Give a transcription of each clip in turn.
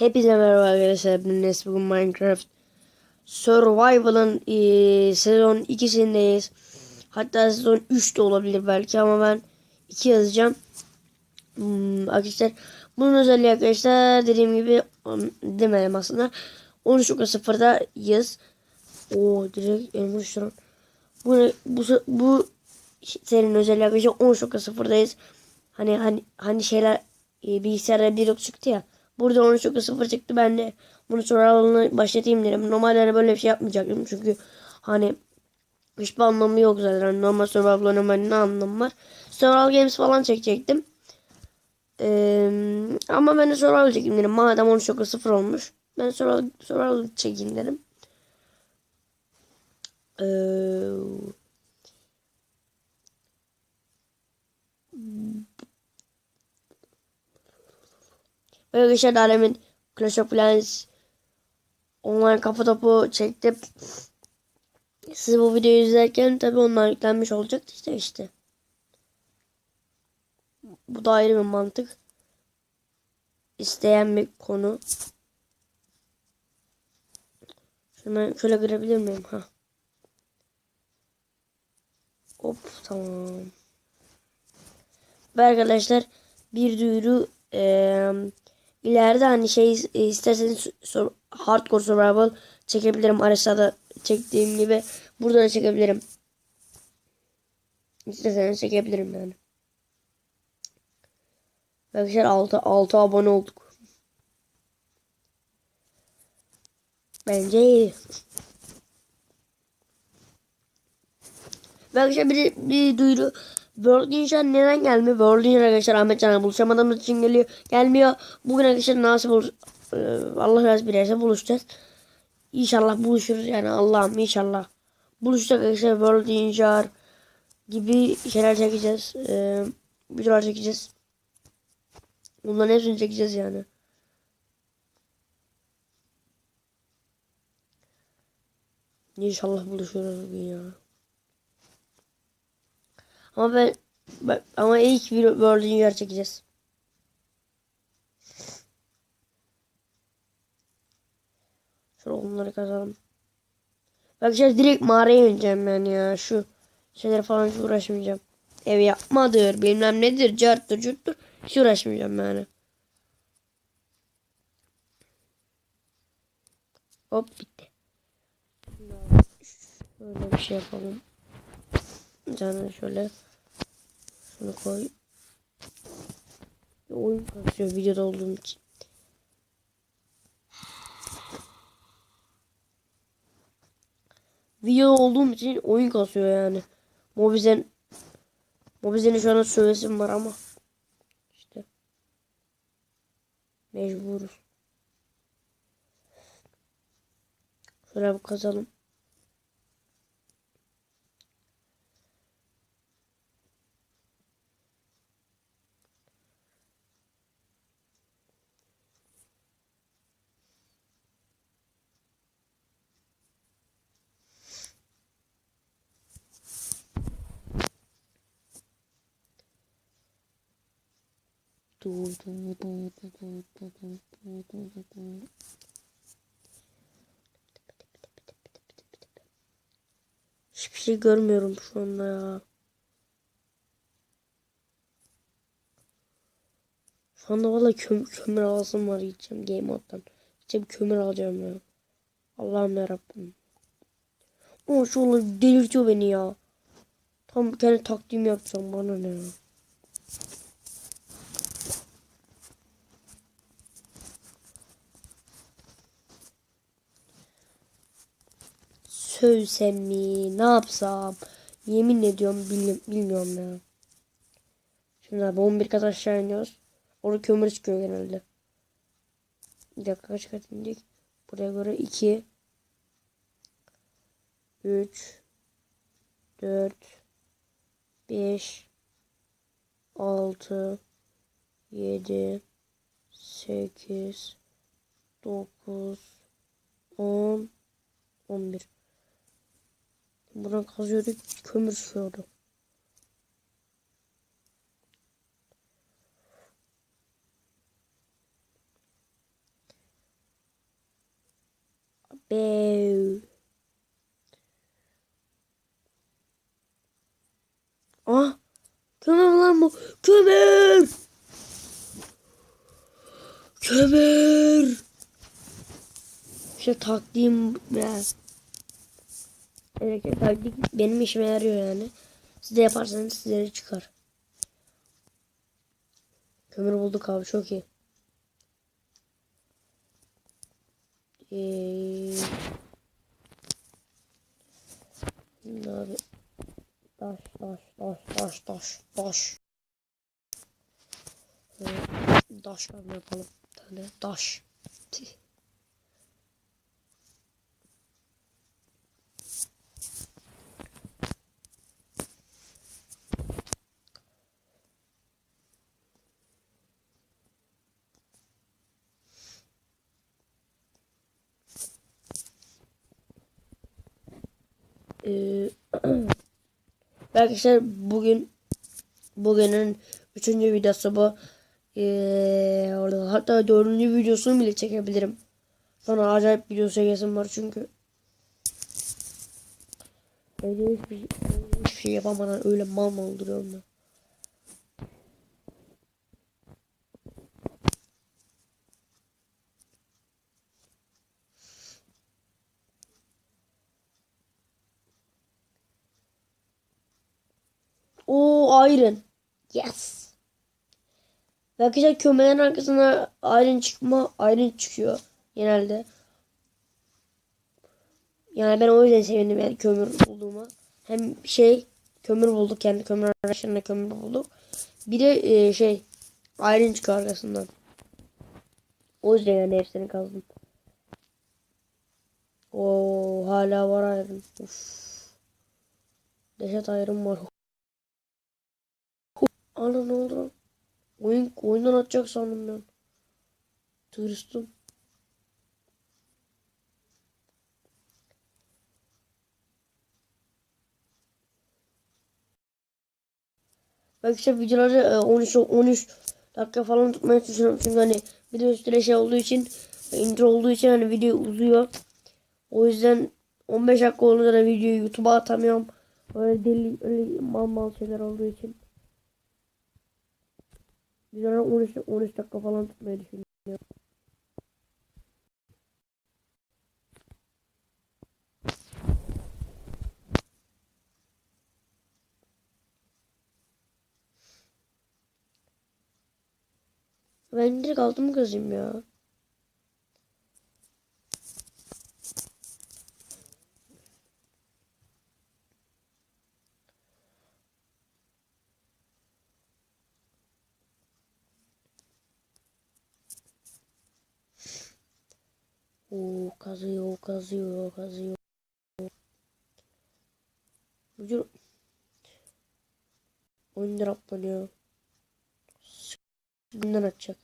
Hepinize merhaba arkadaşlar. Enes. Bugün Minecraft Survival'ın eee, sezon 2'sindeyiz. Hatta sezon 3 de olabilir belki ama ben 2 yazacağım. Hmm, arkadaşlar bunun özelliği arkadaşlar dediğim gibi um, demedim aslında. 13.0'da yaz. O direkt elimi uçturan. Bu, bu, bu serinin özelliği arkadaşlar 13.0'dayız. Hani hani hani şeyler e, bilgisayarda bir yok çıktı ya. Burada 13.0 çıktı. Ben de bunu survival'ını başlatayım dedim. Normalde hani böyle bir şey yapmayacaktım. Çünkü hani hiçbir anlamı yok zaten. Hani normal survival oynamanın ne anlamı var. Survival games falan çekecektim. Ee, ama ben de survival çekeyim dedim. Madem 13.0 olmuş. Ben survival, survival çekeyim dedim. Ee, Böyle geçen alemin Clash of Clans online kafa topu çektim. Siz bu videoyu izlerken tabi onlar yüklenmiş olacak işte işte. Bu da ayrı bir mantık. İsteyen bir konu. Ben şöyle görebilir miyim? Ha. Hop tamam. Ve arkadaşlar bir duyuru eee ileride hani şey e, isterseniz sur- hardcore survival çekebilirim. Aresa'da çektiğim gibi burada da çekebilirim. İsterseniz çekebilirim yani. Arkadaşlar 6, 6 abone olduk. Bence iyi. Ve arkadaşlar bir, bir duyuru. World Ninja neden gelmiyor? World Ninja arkadaşlar Ahmet Can'la buluşamadığımız için geliyor. Gelmiyor. Bugün arkadaşlar nasıl buluş... Ee, Allah razı bilirse buluşacağız. İnşallah buluşuruz yani Allah'ım inşallah. Buluşacak arkadaşlar World Ninja gibi şeyler çekeceğiz. Ee, videolar çekeceğiz. Bunların hepsini çekeceğiz yani. İnşallah buluşuruz bugün ya. Ama ben, ben- ama ilk bir World Junior çekeceğiz. Şöyle onları kazalım. Bak işte direkt mağaraya ineceğim ben ya. Şu şeyler falan hiç uğraşmayacağım. Ev yapmadır bilmem nedir carttır curttur. Hiç uğraşmayacağım yani. Hop bitti. Şöyle bir şey yapalım. Tane şöyle şunu koy. Oyun kasıyor videoda olduğum için. Videoda olduğum için oyun kasıyor yani. Mobizen Mobizen'in şu an sövesim var ama işte mecburuz. Şöyle bir kazalım. Hiçbir şey görmüyorum şu anda ya. Şu anda valla köm kömür alasım var gideceğim game moddan. Gideceğim kömür alacağım ya. Allah'ım yarabbim. Ama şu olay delirtiyor beni ya. Tam kendi taktiğimi yapacağım bana ne ya. Sövsem mi? Ne yapsam? Yemin ediyorum bil- bilmiyorum ya. Şimdi abi 11 kat aşağı iniyoruz. Orada kömür çıkıyor genelde. Bir dakika kaç kat indik? Buraya göre 2 3 4 5 6 7 8 9 10 11 Buradan kazıyorduk kömür çıkıyordu. Bev. Ah. Kömür lan bu. Kömür. Kömür. İşte taktiğim ya. Evet taktik benim işime yarıyor yani. Siz de yaparsanız size de çıkar. Kömür bulduk abi çok iyi. Ee, şimdi abi taş taş taş taş taş taş. Ee, taş yapalım. Tane taş. Tih. Ee, arkadaşlar bugün bugünün üçüncü videosu bu. Ee, hatta dördüncü videosunu bile çekebilirim. Sonra acayip video çekesim var çünkü. Evde hiçbir, hiçbir şey yapamadan öyle mal mal duruyorum ben. O iron. Yes. Ve Arkadaşlar kömürlerin arkasına iron çıkma iron çıkıyor genelde. Yani ben o yüzden sevindim yani kömür bulduğuma. Hem şey kömür bulduk kendi kömür araçlarında kömür bulduk. Bir de e, şey iron çıkıyor arkasından. O yüzden yani hepsini kazdım. O hala var iron. Uf. Deşet iron var. Ana ne oldu lan? Oyun, oyundan atacak sandım ben. Tırstım. Belki işte videoları e, 13 13 dakika falan tutmaya çalışıyorum çünkü hani bir de üstüne şey olduğu için intro olduğu için hani video uzuyor. O yüzden 15 dakika olunca da videoyu YouTube'a atamıyorum. Öyle deli öyle mal mal şeyler olduğu için. Videoları 13 13 dakika falan tutmayı düşünüyorum. Ben direkt altımı kazayım ya. Oo kazıyor, kazıyor, kazıyor. Vücut 10 lira atlanıyor. Bundan atacak.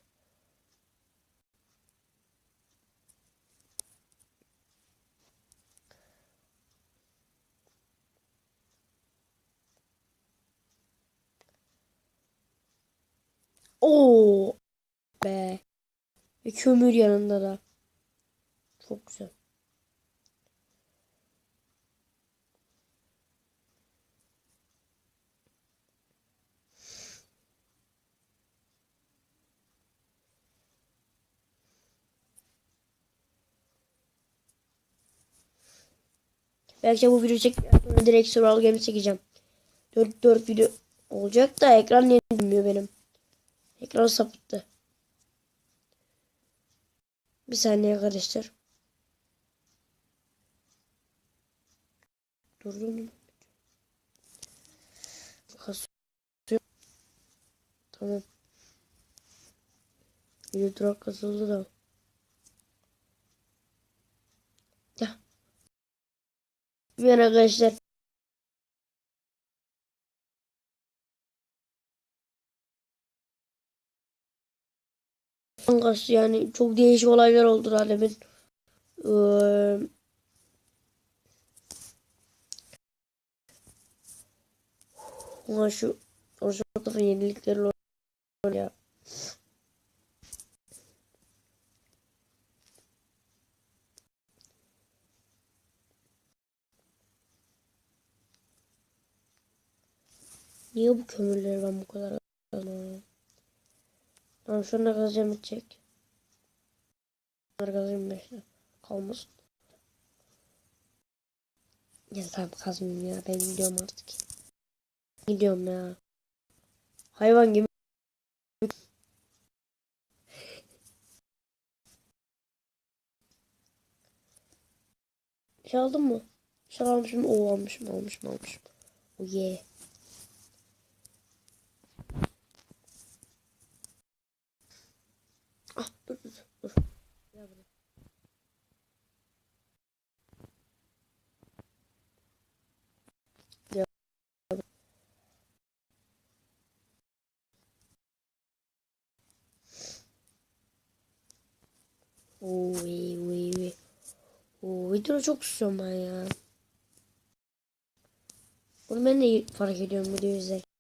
Oo be. Ve kömür yanında da. Çok güzel. Belki bu video çek sonra direkt survival game çekeceğim. 4 4 video olacak da ekran yenilmiyor benim. Ekran sapıttı. Bir saniye arkadaşlar. Durdum. Kasıyor. Tamam. Bir durak kasıldı da. Ya. Bir arkadaşlar. Yani çok değişik olaylar oldu daha demin. Ee, Ulan şu Orjokaf'ın yenilikleri ya. Niye bu kömürleri ben bu kadar kazanıyorum? Tamam şunu da kazacağım bitecek. Bunları kazayım da işte. Kalmasın. Ya tamam kazmayayım ya ben gidiyorum artık. Gidiyorum ya. Hayvan gibi. Şey aldın mı? Şey almışım. Oo almışım almışım almışım. Oh yeah. Ah dur dur dur. Gel buraya. Gel. İyi iyi iyi. Oo video çok istiyorum ben ya. Bunu ben de fark ediyorum video izlerken.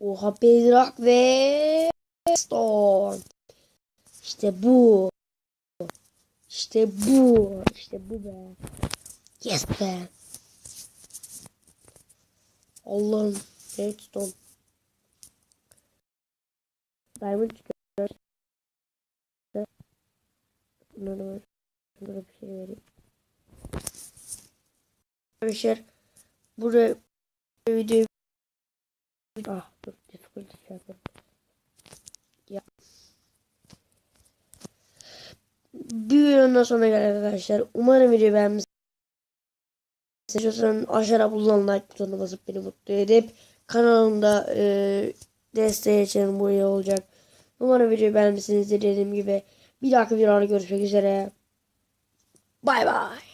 Oha Bedrock ve Stone. İşte bu. İşte bu. İşte bu be. Yes be. Allah'ım. Redstone. Diamond çıkıyor. Bunları. Bunlara bir şey vereyim. Arkadaşlar buraya videoyu Ah dur Discord yapalım. Ya. Videonun sonuna geldik arkadaşlar. Umarım videoyu beğenmişsiniz. İstiyorsan aşağıda bulunan like butonuna basıp beni mutlu edip kanalımda e, desteği için bu iyi olacak. Umarım videoyu beğenmişsinizdir dediğim gibi. Bir dahaki videoda görüşmek üzere. Bay bay.